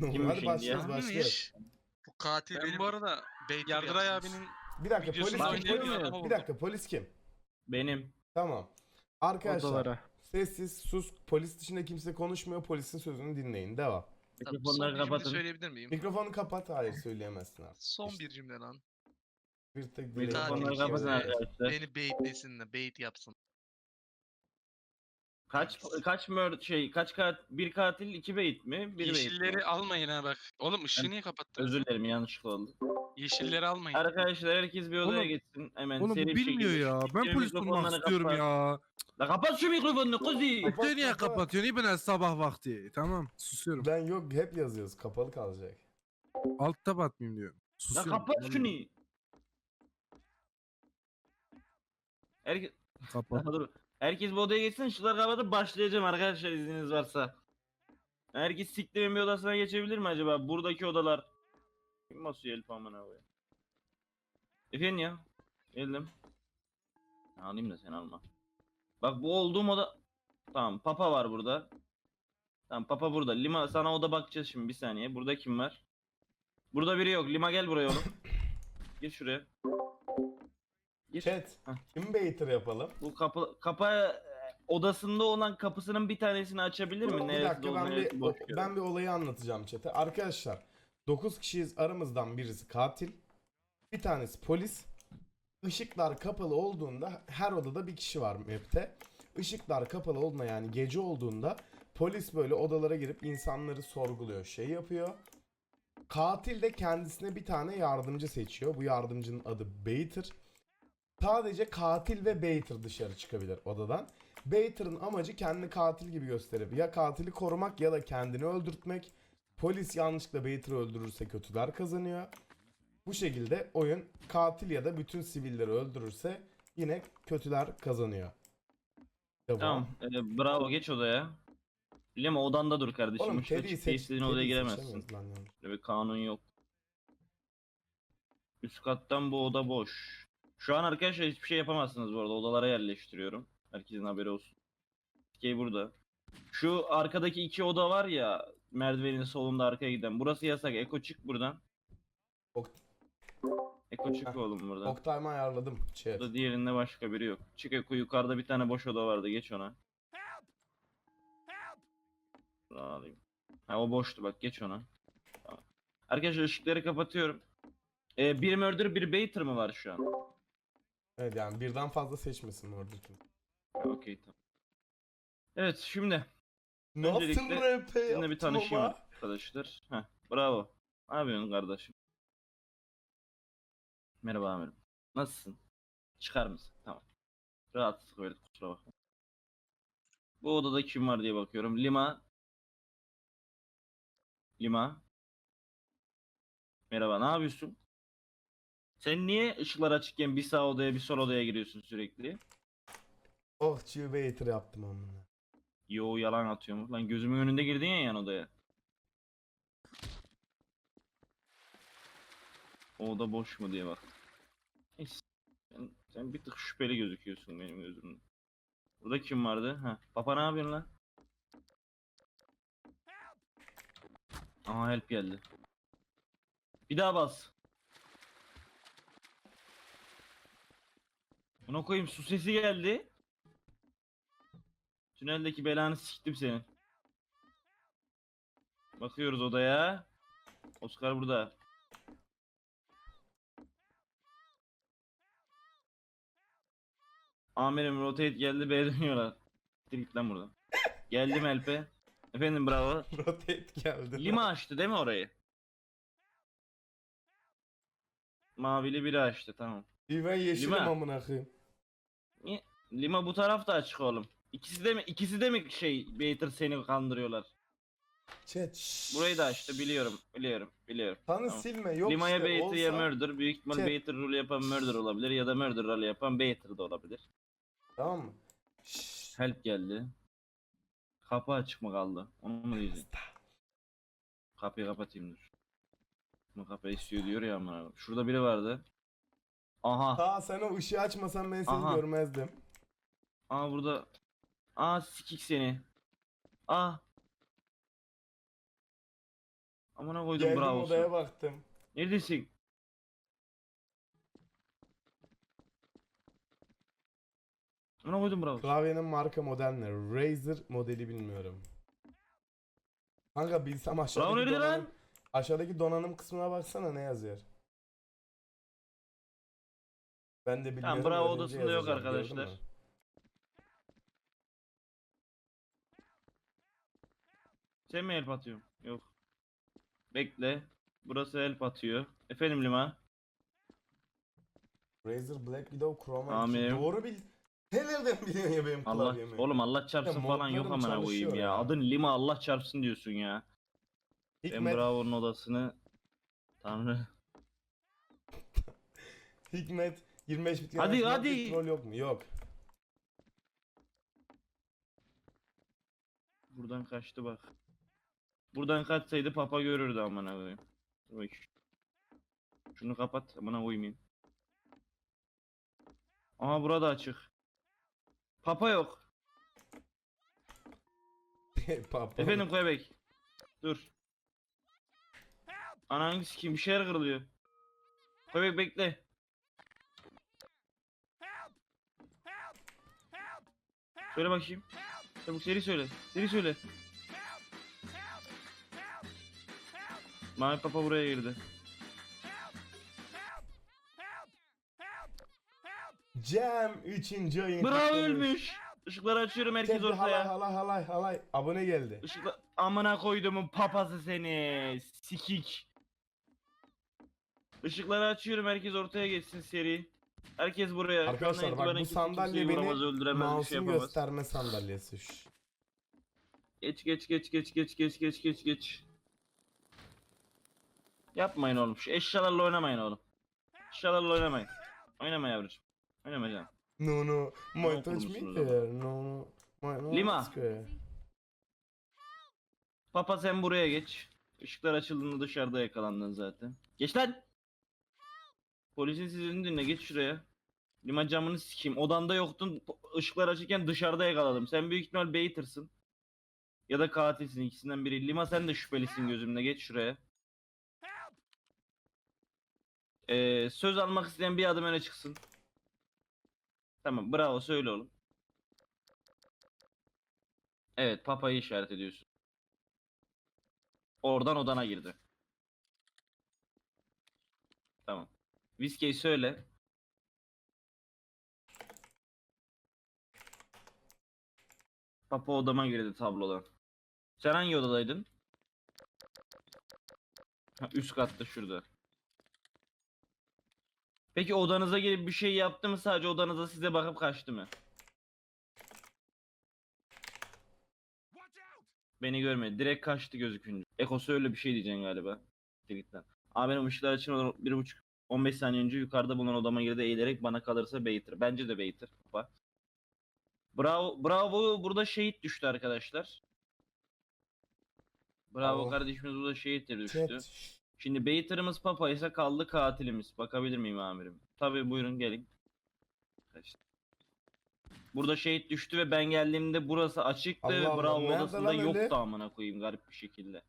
Kimmiş Hadi şimdi başlıyoruz başlıyoruz. Bu katil Ben benim bu arada beytim Yardıray yaptınız. abinin Bir dakika polis videosunu kim? bir dakika polis kim? Benim. Tamam. Arkadaşlar Odalara. sessiz sus polis dışında kimse konuşmuyor polisin sözünü dinleyin devam. Tabii, Mikrofonları son bir cümle kapatın. söyleyebilir miyim? Mikrofonu kapat hayır söyleyemezsin artık. Son bir cümle lan. Bir tek Mikrofonları Mikrofonları kapatın arkadaşlar. Beni baitlesin de bait yapsın. Kaç kaç mör şey kaç kat bir katil iki beyit mi? Bir beyit Yeşilleri mi? almayın ha bak. Oğlum ışığı niye kapattın? Özür dilerim yanlışlıkla oldu. Yeşilleri almayın. Arkadaşlar herkes bir odaya Oğlum- geçsin hemen Oğlum bu seri bir bilmiyor şekilde. ya. Ben polis mikrofonlarını istiyorum kapat. ya. La kapat şu mikrofonunu kuzi. Kapat, Sen niye kapat. kapatıyorsun? İyi ben sabah vakti. Tamam susuyorum. Ben yok hep yazıyoruz kapalı kalacak. Altta batmayayım diyorum. La Susuyorum. kapat şunu. Herkes, Kapat. dur. Herkes bu odaya geçsin ışıkları kapatıp başlayacağım arkadaşlar izniniz varsa. Herkes siktirin bir odasına geçebilir mi acaba? Buradaki odalar. Kim basıyor el amına koyayım? Efendim ya. Geldim. Alayım da sen alma. Bak bu olduğum oda... Tamam papa var burada. Tamam papa burada. Lima sana oda bakacağız şimdi bir saniye. Burada kim var? Burada biri yok. Lima gel buraya oğlum. Gir şuraya. Gir. Chat Heh. kim baiter yapalım? Bu kapı kapa odasında olan kapısının bir tanesini açabilir mi? Bir Neresi dakika dolu, ben neresi bir, boş o- görüyor? ben bir olayı anlatacağım chat'e. Arkadaşlar 9 kişiyiz aramızdan birisi katil. Bir tanesi polis. Işıklar kapalı olduğunda her odada bir kişi var map'te. Işıklar kapalı olduğunda yani gece olduğunda polis böyle odalara girip insanları sorguluyor, şey yapıyor. Katil de kendisine bir tane yardımcı seçiyor. Bu yardımcının adı Baiter. Sadece katil ve Baiter dışarı çıkabilir odadan. Baiter'ın amacı kendini katil gibi gösterip ya katili korumak ya da kendini öldürtmek. Polis yanlışlıkla Baiter'ı öldürürse kötüler kazanıyor. Bu şekilde oyun katil ya da bütün sivilleri öldürürse yine kötüler kazanıyor. Devam. Tamam. e, bravo geç odaya. Lima odanda dur kardeşim. Oğlum Teddy'yi seç. istediğin odaya giremezsin. Böyle bir kanun yok. Üst kattan bu oda boş. Şu an arkadaşlar hiçbir şey yapamazsınız bu arada. Odalara yerleştiriyorum. Herkesin haberi olsun. Dikey burada. Şu arkadaki iki oda var ya merdivenin solunda arkaya giden. Burası yasak. Eko çık buradan. Ok- Eko çık oğlum buradan. Oktay'ımı ayarladım. Chat. Burada diğerinde başka biri yok. Çık Eko yukarıda bir tane boş oda vardı. Geç ona. Şunu alayım. Ha o boştu bak geç ona. Tamam. Arkadaşlar ışıkları kapatıyorum. Ee, bir murder bir baiter mı var şu an? Evet yani birden fazla seçmesin orada. Ha, Okey tamam. Evet şimdi Nasıl Öncelikle RP sizinle bir yaptım tanışayım ama? arkadaşlar. Heh, bravo. Ne yapıyorsun kardeşim? Merhaba amirim. Nasılsın? Çıkar mısın? Tamam. Rahatsızlık verdik kusura bakma. Bu odada kim var diye bakıyorum. Lima. Lima. Merhaba ne yapıyorsun? Sen niye ışıklar açıkken bir sağ odaya bir sol odaya giriyorsun sürekli? Oh Baiter yaptım amına. Yo yalan atıyorum. Lan gözümün önünde girdin ya yan odaya. O oda boş mu diye bak. Sen, sen bir tık şüpheli gözüküyorsun benim gözümde. Burada kim vardı? Ha. Papa ne yapıyorsun lan? Aha help geldi. Bir daha bas. Buna koyayım su sesi geldi. Tüneldeki belanı siktim senin. Bakıyoruz odaya. Oscar burada. Amirim rotate geldi B'ye dönüyorlar. Siktir Git lan buradan. Geldim Elpe. Efendim bravo. Rotate geldi. Lima açtı değil mi orayı? Mavili biri açtı tamam. İyi ben yeşilim Lima. amına koyayım. Niye? Lima bu taraf da açık oğlum. İkisi de mi ikisi de mi şey Baiter seni kandırıyorlar? Chat. Burayı da açtı biliyorum biliyorum biliyorum. Tanı Tamam. silme yok Lima'ya işte Baiter ya olsa- Murder. Büyük ihtimal Chat. Baiter rol yapan Murder olabilir ya da Murder rol yapan Baiter de olabilir. Tamam mı? Şşş. Help geldi. Kapı açık mı kaldı? Onu mu diyeceğim? Kapıyı kapatayım dur. Kapı istiyor diyor ya amına. Şurada biri vardı. Aha. Daha sen o ışığı açmasan ben seni Aha. görmezdim. Aa burada. Aa sikik seni. Aa. Amına koydum Geldim bravo. odaya baktım. Neredesin? Amına koydum bravo. Klavyenin marka model ne? Razer modeli bilmiyorum. Kanka bilsem aşağıdaki nerede lan? aşağıdaki donanım kısmına baksana ne yazıyor. Ben de bilmiyorum. Bravo öğrenince odasında yok yazacağım, gördün arkadaşlar. mü? Sen mi help atıyorsun? Yok. Bekle. Burası help atıyor. Efendim Lima. Razer Black Widow Chroma 2. Amirim. Doğru bil. Sen nereden biliyorsun ya benim Allah klavyemi? oğlum Allah çarpsın Ya falan yok modlarım amına koyayım çalışıyor ya. ya. Adın Lima Allah çarpsın diyorsun ya. Ben Hikmet, Bravo'nun odasını Tanrı. Hikmet 25 bit Hadi, hadi. bir troll yok mu? Yok. Buradan kaçtı bak. Buradan kaçsaydı papa görürdü amına koyayım. Dur bakayım. Şunu kapat amına koyayım. Aha burada açık. Papa yok. Papa. Efendim Quebec. Dur. Ananı sikeyim bir şeyler kırılıyor. Quebec bekle. Söyle bakayım. Çabuk seri söyle. Seri söyle. Mavi Papa buraya girdi. Cem 3. ayın Bravo kutlamış. ölmüş. Işıkları açıyorum herkes Tebrik halay ortaya. halay halay halay. Abone geldi. Işıkla... Amına koyduğumun papası seni. Sikik. Işıkları açıyorum herkes ortaya geçsin seri. Herkes buraya. Arkadaşlar bak bu sandalye beni şey yapamaz. gösterme sandalyesi. Geç geç geç geç geç geç geç geç geç. Yapmayın oğlum. Şu eşyalarla oynamayın oğlum. Eşyalarla oynamayın. Oynama yavrucuğum. Oynama canım. No no. My touch me here. No no. My no Lima. Papa sen buraya geç. Işıklar açıldığında dışarıda yakalandın zaten. Geç lan! Polisin sizin dinle geç şuraya. Lima camını sikeyim. Odanda yoktun. Işıklar açıkken dışarıda yakaladım. Sen büyük ihtimal Bater'sın. Ya da katilsin ikisinden biri. Lima sen de şüphelisin gözümde. Geç şuraya. Ee, söz almak isteyen bir adım öne çıksın. Tamam bravo söyle oğlum. Evet papayı işaret ediyorsun. Oradan odana girdi. Tamam. Viskeyi söyle. Papa odama girdi tablodan. Sen hangi odadaydın? Ha, üst katta şurada. Peki odanıza gelip bir şey yaptı mı sadece odanıza size bakıp kaçtı mı? Beni görmedi. Direkt kaçtı gözükünce. Ekosu öyle bir şey diyeceksin galiba. Tweet'ten. Abi benim ışıklar açın bir buçuk 15 saniye önce yukarıda bulunan odama girdi eğilerek bana kalırsa Baiter. Bence de Baiter. Baba. Bravo, bravo burada şehit düştü arkadaşlar. Bravo Bravo. kardeşimiz burada şehit düştü. Chat. Şimdi Baiter'ımız Papa ise kaldı katilimiz. Bakabilir miyim amirim? Tabii buyurun gelin. Kaçtı. Burada şehit düştü ve ben geldiğimde burası açıktı ve Allah Allah, Bravo nerede odasında lan öyle? yoktu amına koyayım garip bir şekilde.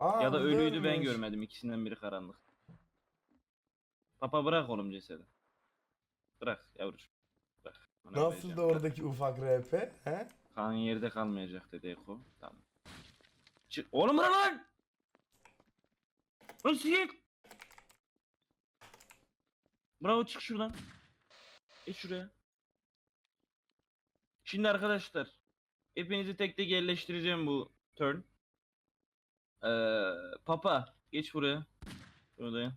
Aa, ya da ölüydü ben görmüş. görmedim ikisinden biri karanlık. Papa bırak oğlum cesedi. Bırak yavrucuğum. Bırak. Bana Nasıl vereceğim. da oradaki ufak RP? He? Kan yerde kalmayacak dedi Eko. Tamam. Çık. Oğlum bırak lan! Lan sikik! Bravo çık şuradan. Geç şuraya. Şimdi arkadaşlar. Hepinizi tek tek yerleştireceğim bu turn. Ee, Papa geç buraya. Şu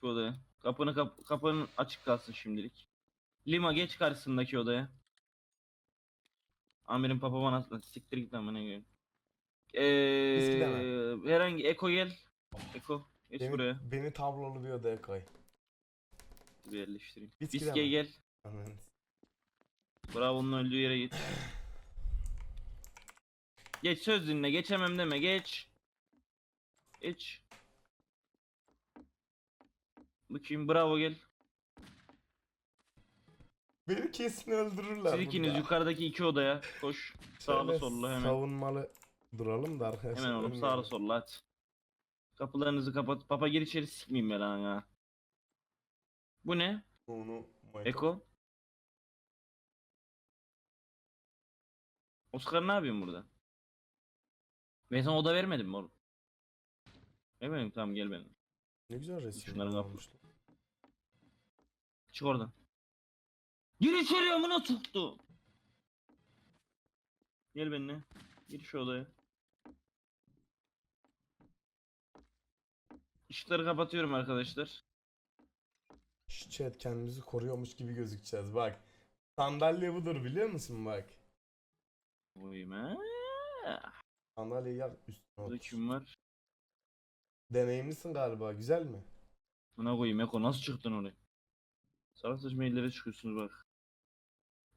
Şu odaya. Kapını kap kapının açık kalsın şimdilik. Lima geç karşısındaki odaya. Amirim papa bana siktir git lan bana Eee herhangi Eko gel. Eko geç Beni, buraya. beni tablolu bir odaya koy. Bir yerleştireyim. Deme. gel. Aman. Bravo'nun öldüğü yere git. Geç söz dinle. Geçemem deme. Geç. Geç. Bakayım bravo gel. Beni kesin öldürürler Siz ikiniz burada. yukarıdaki iki odaya koş. Sağlı Şöyle sollu hemen. Savunmalı Duralım da arkadaşlar. Hemen oğlum sağlı sollu hadi. Kapılarınızı kapat. Papa gir içeri sikmeyeyim ben ha. Bu ne? Onu Eko. Oscar ne yapıyorsun burada? Ben sana oda vermedim mi oğlum? Vermedim tamam gel benim. Ne güzel resim. Şunların olmuştu. Çık oradan. Gir içeri amına soktu. Gel benimle. Gir şu odaya. Işıkları kapatıyorum arkadaşlar. Şş, Chat kendimizi koruyormuş gibi gözükeceğiz bak. Sandalye budur biliyor musun bak. Koyayım ha. Sandalyeyi yak üstüne Burada otur. kim var? Deneyimlisin galiba güzel mi? Buna koyayım Eko nasıl çıktın oraya? Salak saçma ellere çıkıyorsunuz bak.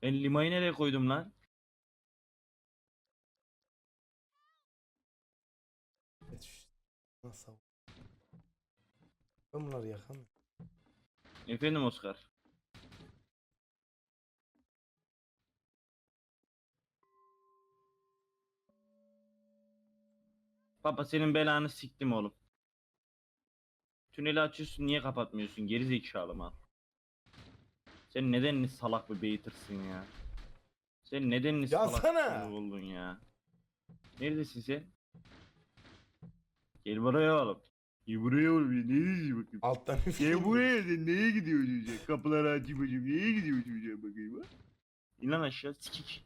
Ben limayı nereye koydum lan? Evet, şş, Nasıl? Ben bunları yakamıyorum. Efendim Oscar. Baba senin belanı siktim oğlum. Tüneli açıyorsun niye kapatmıyorsun geri zekalı mal. Sen neden salak bir beytirsin ya? Sen neden salak Yazsana! bir oldun ya? Neredesin sen? Gel buraya oğlum. Gel buraya oğlum. ya, Ne diyorsun bakayım? Alttan Gel buraya sen neye gidiyorsun sen? Kapıları açayım hocam. Neye gidiyorsun sen bakayım ha? İn lan aşağı sikik.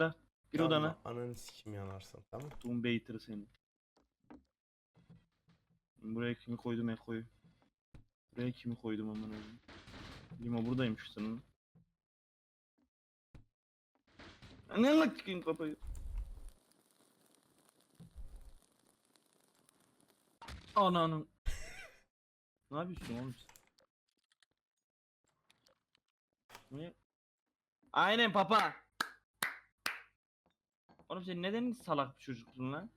La bir Yanma, odana. Ananı sikim yanarsın tamam. Doom Baiter seni. Buraya kimi koydum Eko'yu? Buraya kimi koydum aman oğlum? Lima buradaymış senin. Ne lan çıkayım kafayı? Ananın. ne yapıyorsun oğlum sen? Ne? Aynen papa. Oğlum sen neden salak bir çocuksun lan?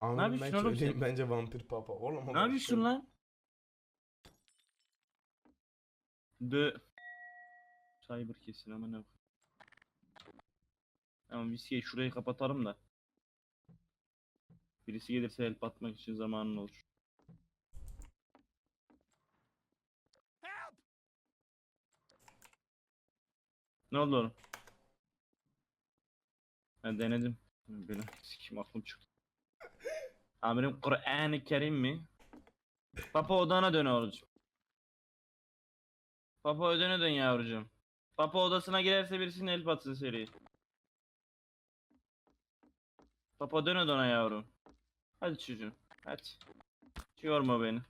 Anladım ben yapıyorsun oğlum sen? bence vampir papa. Oğlum Ne yapıyorsun lan? Dö. Cyber kesin ama ne? Tamam viskiyi şurayı kapatalım da. Birisi gelirse help atmak için zamanın olur. Ne oldu oğlum? Ben denedim. Böyle sikim aklım çıktı. Amirim Kur'an-ı Kerim mi? Papa odana dön yavrucuğum. Papa odana dön yavrucuğum. Papa odasına girerse birisinin el patsın seri. Papa dön odana yavrum. Hadi çocuğum. Hadi. Hiç Yorma beni.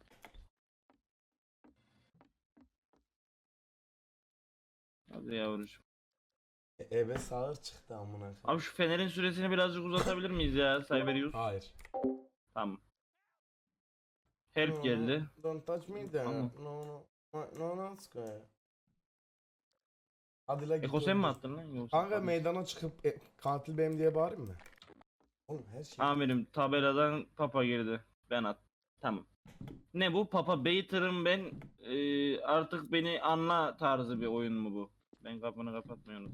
Hadi yavrucuğum. E, eve sağır çıktı amına. Abi şu fenerin süresini birazcık uzatabilir miyiz ya Cyberius? Hayır. Tamam. Help geldi. Don't touch me there. Tamam. No no. No no no square. Hadi la Eko sen mi attın lan? Yoksa Kanka Papa. meydana çıkıp e, katil benim diye bağırayım mı? Oğlum her şey. Amirim tabeladan Papa girdi. Ben at. Tamam. Ne bu? Papa Bater'ım ben Ee, artık beni anla tarzı bir oyun mu bu? Ben kapını kapatmıyorum.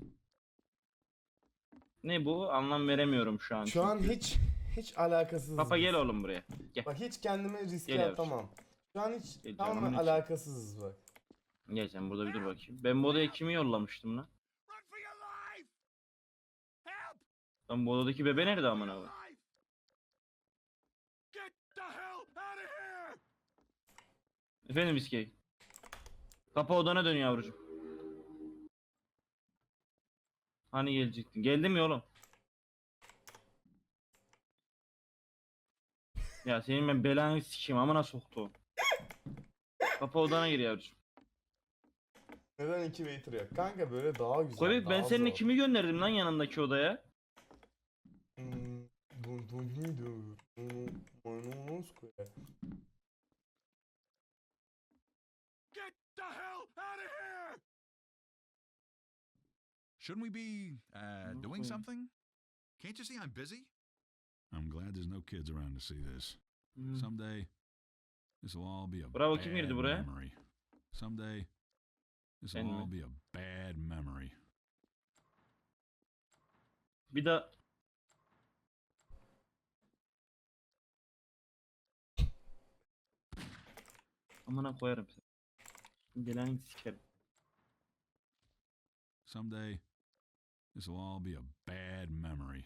Ne bu? Anlam veremiyorum şu an. Şu an çünkü. hiç hiç alakasız. Papa gel oğlum buraya. Gel. Bak hiç kendimi riske Gel yavrum. atamam. Şu an hiç tamamen canımın içi. alakasızız bak. Gel sen burada bir dur bakayım. Ben bu odaya kimi yollamıştım lan? Lan bu odadaki bebe nerede amına koyayım? Efendim İskey. Kapı odana dön yavrucuğum. Hani gelecektin? Geldi mi oğlum? Ya senin ben belanı sikeyim amına soktu. Kapı odana gir yavrucuğum. Neden iki waiter yok? Kanka böyle daha güzel. Koyuk ben daha seninle zor. kimi gönderdim lan yanındaki odaya? Hmm, bu- bu neydi? Hmm, Maymun square. Shouldn't we be uh, doing something? Can't you see I'm busy? I'm glad there's no kids around to see this. Someday, This will all be a Bravo, kim girdi buraya? memory. Someday this will all be a bad memory. Bir daha Amına koyarım seni. Gelen sikerim. Someday this will all be a bad memory.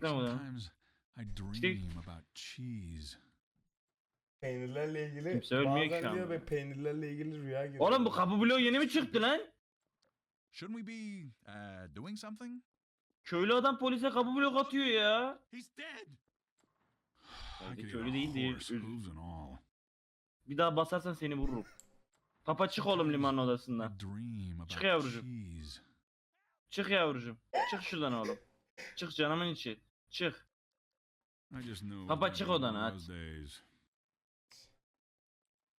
Sometimes I dream about cheese. Peynirlerle ilgili Kimse ölmüyor ki bazen diyor ve peynirlerle ilgili rüya görüyor. Oğlum bu kapı bloğu yeni mi çıktı lan? Shouldn't we be uh, doing something? Köylü adam polise kapı blok atıyor ya. He's dead. Belki I could köylü eat a değil diye horse, öl- hooves and all. Bir daha basarsan seni vururum. Papa çık oğlum liman odasından. dream about Çık yavrucuğum. cheese. Çık yavrucuğum. Çık şuradan oğlum. Çık canımın içi. Çık. I just knew Papa, çık those days.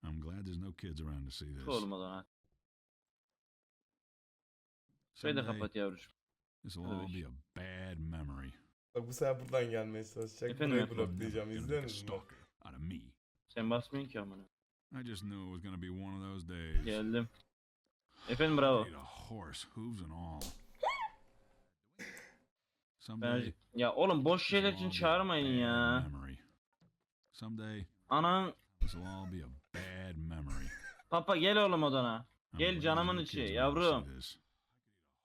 I'm glad there's no kids around to see this. Oğlum odana. Şurayı da kapat yavrucuğum. this will all be a bad memory. Bak bu sefer buradan gelmeye çalışacak. Efendim Burayı efendim. Bloklayacağım. mu? stalker out of me. Sen basmıyorsun ki amına. I just knew it was gonna be one of those days. Geldim. Efendim I bravo. ate a horse, hooves and all. Ben... Someday, Ya oğlum boş şeyler için çağırmayın ya. Memory. Someday, Anan. this will all be a bad memory. Papa gel oğlum odana. Gel canımın içi, yavrum.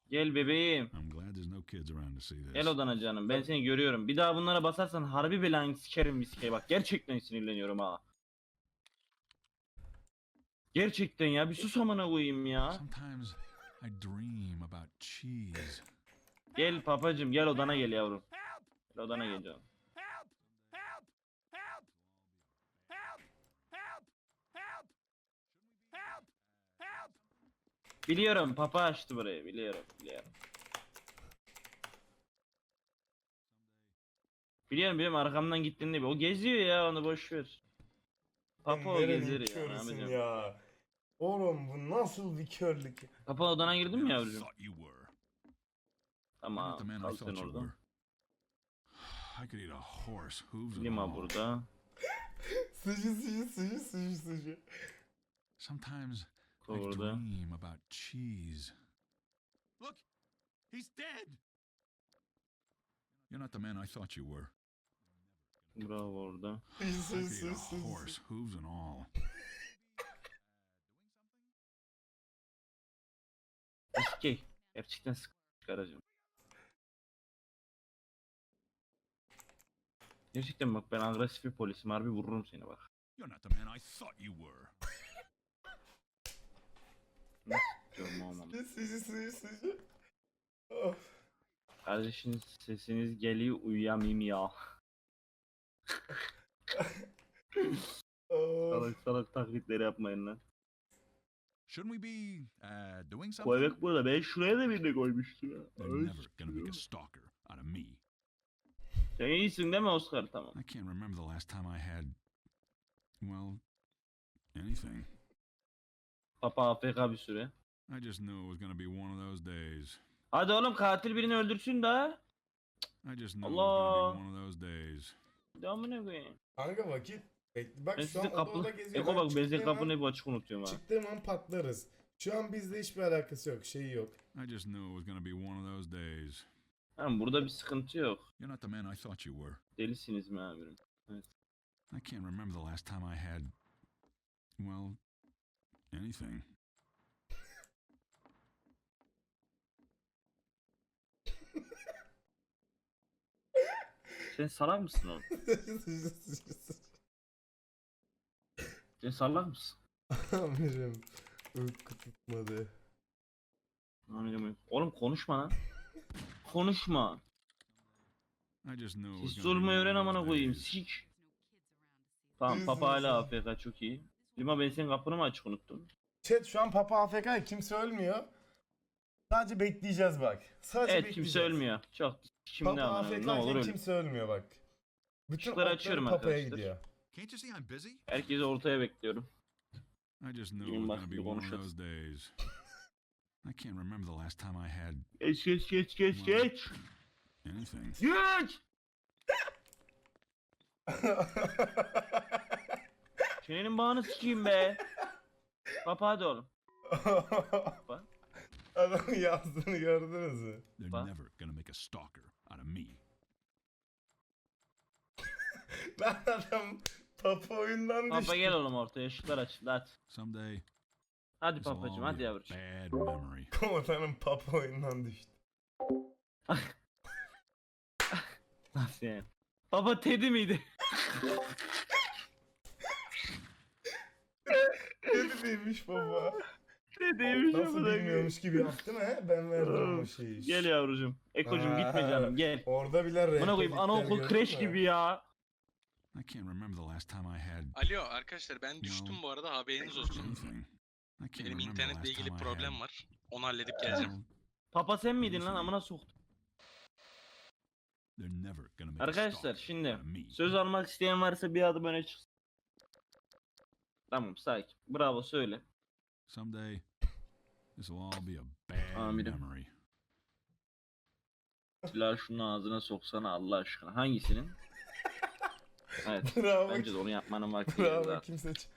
Gel bebeğim. I'm glad there's no kids around to see this. Gel odana canım. Ben seni görüyorum. Bir daha bunlara basarsan harbi belanı sikerim viskeye bak. Gerçekten sinirleniyorum ha. Gerçekten ya bir sus amına koyayım ya. Sometimes I dream about cheese. Gel papacım gel odana gel yavrum. Gel odana gel canım. Biliyorum papa açtı burayı biliyorum biliyorum. Biliyorum biliyorum arkamdan gittiğinde o geziyor ya onu boş ver. Papa o Nereye gezer ya. ne körüsün yapacağım? ya. Oğlum bu nasıl bir körlük? Papa odana girdin mi yavrucuğum? thought you were. Tamam not the man I kal sen thought you orada. were. I could eat a horse, hooves and Lima all. burada. Sıcı sıcı sıcı sıcı sıcı. Sometimes I Orada. dream about cheese. Look, he's dead. You're not the man I thought you were. Bravo orada. A sıcı. horse, hooves and all. Sikey. Gerçekten sık çıkaracağım. Gerçekten bak ben agresif bir polisim harbi vururum seni bak. You're not the man I thought you were. Diyorum olmam. Sıcı sıcı sıcı. Of. Kardeşiniz sesiniz geliyor uyuyamayayım ya. Of. Salak salak taklitleri yapmayın lan. Shouldn't we be uh, doing something? Koymak burada ben şuraya da birini koymuştum ya. They're Ay, never gonna make a sikeyim. stalker out of me. Sen iyisin değil mi Oscar tamam. I can't remember the last time I had, well, anything. Papa AFK bir süre. I just knew it was gonna be one of those days. Hadi oğlum katil birini öldürsün da. I just knew Allah. it was gonna be one of those days. Devamı koyayım? Kanka vakit. Bekle. Bak Ben şu an sizi oda kapı... oda geziyor. Eko bak benzin kapını an- hep açık unutuyorum ha. Çıktığım an patlarız. Şu an bizde hiçbir alakası yok. Şeyi yok. I just knew it was gonna be one of those days. Tamam burada bir sıkıntı yok. You're not the man I thought you were. Delisiniz mi amirim? I can't remember the last time I had, well, anything. Sen salak mısın oğlum? Sen salak mısın? Amirim. Uyku tutmadı. Amirim. Oğlum konuşma lan. Konuşma. Siz sormayı öğren amına koyayım. Sik. Tamam papa hala? AFK çok iyi. Lima ben senin kapını mı açık unuttum? Chat şu an Papa AFK kimse ölmüyor. Sadece bekleyeceğiz bak. Sadece Evet bekleyeceğiz. kimse ölmüyor. Çok şimdi Papa AFK ne olur kimse ölmüyor bak. Bütün Işıkları açıyorum Papa'ya arkadaşlar. gidiyor. Herkesi ortaya bekliyorum. I just knew it was gonna be one of those days. I can't remember the last time I had Geç geç geç geç geç. anything. Geç. Çenenin bağını sikeyim be. Papa hadi oğlum. Adamın yazdığını gördünüz mü? They're never gonna make a stalker out of me. Ben adam Papa oyundan düştü. Papa gel oğlum ortaya ışıklar açıldı hadi. Someday, Hadi all papacım hadi a yavrucuğum. bad memory. Komutanım Papa oyundan düştü. Nasıl yani? Baba Teddy miydi? Ne demiş baba? Teddy'ymiş Nasıl bilmiyormuş gibi yaptı mı he? Ben verdim o şeyi. Gel yavrucuğum. Ekocuğum Ha. gitme canım gel. Orada bile Buna koyayım anaokul kreş gibi ya. I can't remember the last time I had Alo arkadaşlar ben düştüm bu arada haberiniz olsun. anything. I can't Benim remember the internetle last ilgili time I problem had, var. Onu halledip geleceğim. Papa sen miydin lan amına soktum. They're never gonna make a Arkadaşlar şimdi out of me. söz almak isteyen varsa bir adım öne çıksın. Tamam sakin. Bravo söyle. Someday, this will all be a bad Amirim. memory. Silahı şunun ağzına soksana Allah aşkına. Hangisinin? Evet. Bravo. Bence de onu yapmanın vakti geldi Bravo zaten. kimse ç-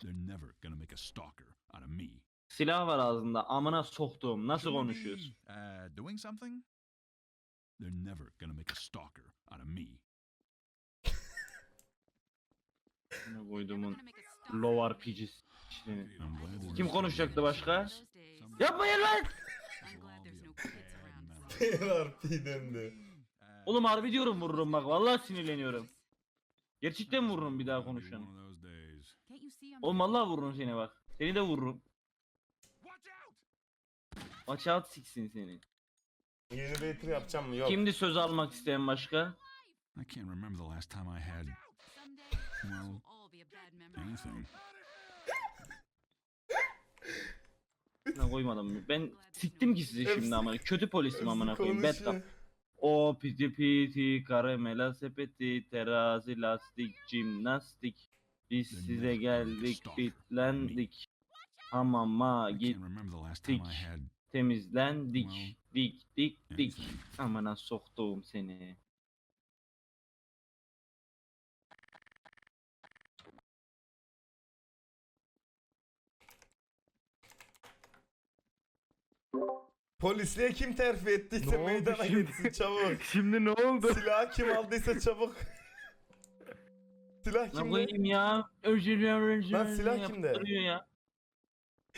They're never gonna make a stalker out of me. Silah var ağzında. Amına soktuğum. Nasıl konuşuyorsun? Uh, doing something? They're never gonna make a stalker out of me. Ne koyduğumun low there's Kim konuşacaktı başka? Yapmayın lan! PRP'den de. Oğlum harbi diyorum vururum bak. Vallahi sinirleniyorum. Gerçekten vururum bir daha days. Oğlum vallahi vururum seni bak. Seni de vururum. Watch out! Siksin seni. Yeni Bater yapacağım mı? Yok. Kimdi söz almak isteyen başka? I can't remember the last time I had well, anything. Ne koymadım. Ben siktim ki sizi şimdi ama. Kötü polisim amına koyayım. Bad cop. O piti piti karamela sepeti terazi lastik jimnastik. Biz size geldik bitlendik. I gittik. temizlendik. Well, Dik dik dik. Amına soktuğum seni. Polisliğe kim terfi ettiyse Ne oldu meydana şimdi? gitsin çabuk. Şimdi ne oldu? Silahı kim aldıysa çabuk. Silah Ne kimde? koyayım ya? Özür dilerim özür dilerim. Lan silah kimde? Yaptırıyor ya.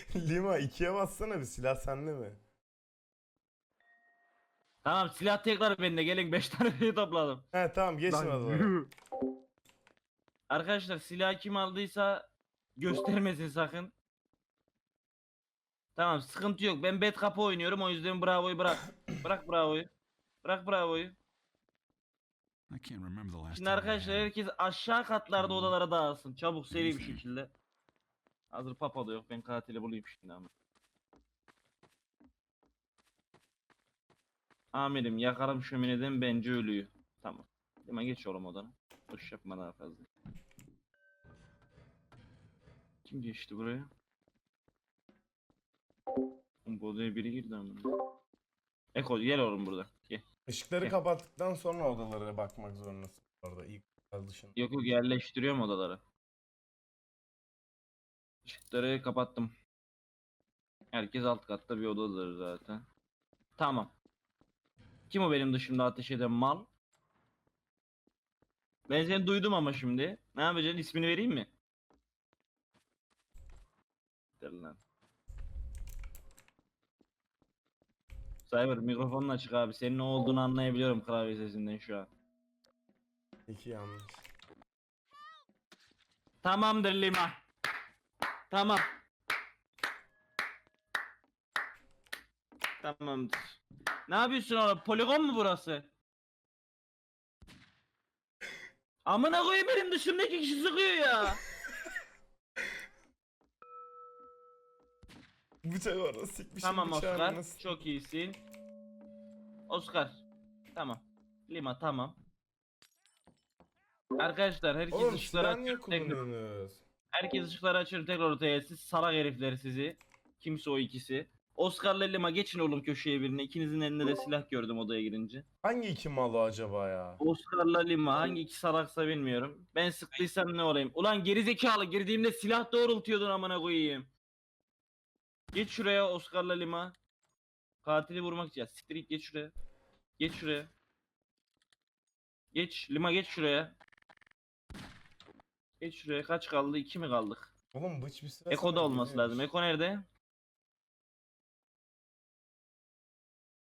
Lima ikiye bassana bir silah sende mi? Tamam silah tekrar bende. Gelin 5 tane şey topladım. He tamam odalara. yürü. Arkadaşlar silah kim aldıysa göstermesin sakın. Tamam sıkıntı yok. Ben bad kapı oynuyorum o yüzden bravo'yu bırak. Bırak bravo'yu. Bırak bravo'yu. I can't remember the last Şimdi time I arkadaşlar had herkes aşağı katlarda Hmm. odalara dağılsın. Çabuk seri bir şekilde. Hazır papa da yok. Ben katili bulayım şimdi ama. Amirim yakarım şömineden bence ölüyü. Tamam. Hemen geç oğlum odana. Boş yapma daha fazla. Kim geçti buraya? Bu odaya biri girdi ama. Eko gel oğlum burada. Gel. Işıkları Gel. kapattıktan sonra odalara bakmak zorundasın. Orada ilk dışında. Yok yok yerleştiriyorum odaları. Işıkları kapattım. Herkes alt katta bir odadır zaten. Tamam. Kim o benim dışımda ateş eden mal? Ben seni duydum ama şimdi. Ne yapacaksın? İsmini vereyim mi? Der lan. Cyber mikrofonun açık abi. Senin ne olduğunu anlayabiliyorum klavye sesinden şu an. İki yanlış. Tamamdır Lima. Tamam. Tamamdır. Ne yapıyorsun orada? Poligon mu burası? Amına koyayım benim dışımdaki kişi sıkıyor ya. Bıçak orada sikmişim tamam bıçağını Oscar. nasıl- Çok iyisin. Oscar. Tamam. Lima tamam. Arkadaşlar herkes Oğlum ışıkları silah niye kullanıyorsunuz? Herkes ışıkları açıyorum tekrar ortaya siz salak herifler sizi. Kimse o ikisi. Oscar'la Lima geçin oğlum köşeye birine. İkinizin elinde de silah gördüm odaya girince. Hangi iki malı acaba ya? Oscar'la Lima hangi iki salaksa bilmiyorum. Ben sıktıysam ne olayım. Ulan gerizekalı girdiğimde silah doğrultuyordun amına koyayım. Geç şuraya Oscar'la Lima. Katili vurmak için. Ya siktir git geç şuraya. Geç şuraya. Geç Lima geç şuraya. Geç şuraya kaç kaldı? İki mi kaldık? Oğlum bu hiçbir sıra Eko'da sana olması lazım. Eko nerede?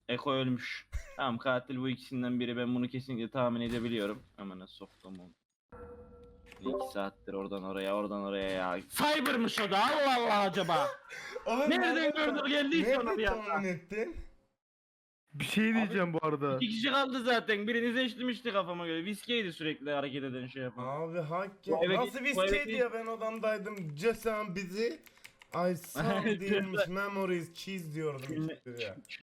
Eko ölmüş. tamam katil bu ikisinden biri. Ben bunu kesinlikle tahmin edebiliyorum. Nasıl soktum onu. İki saattir oradan oraya oradan oraya ya. Cyber'mış o da Allah Allah acaba. Oğlum Nereden gördün geldiyse onu Nereden ya. Bir şey diyeceğim bu arada. İki kişi kaldı zaten. Birini seçmişti kafama göre. Viskiydi sürekli hareket eden şey yapan. Abi hak Bu ya. eve Nasıl git- bu eve viskiydi git. ya ben odamdaydım. Cesen bizi. I saw Evet, değilmiş memories cheese diyordum. İkisi ya.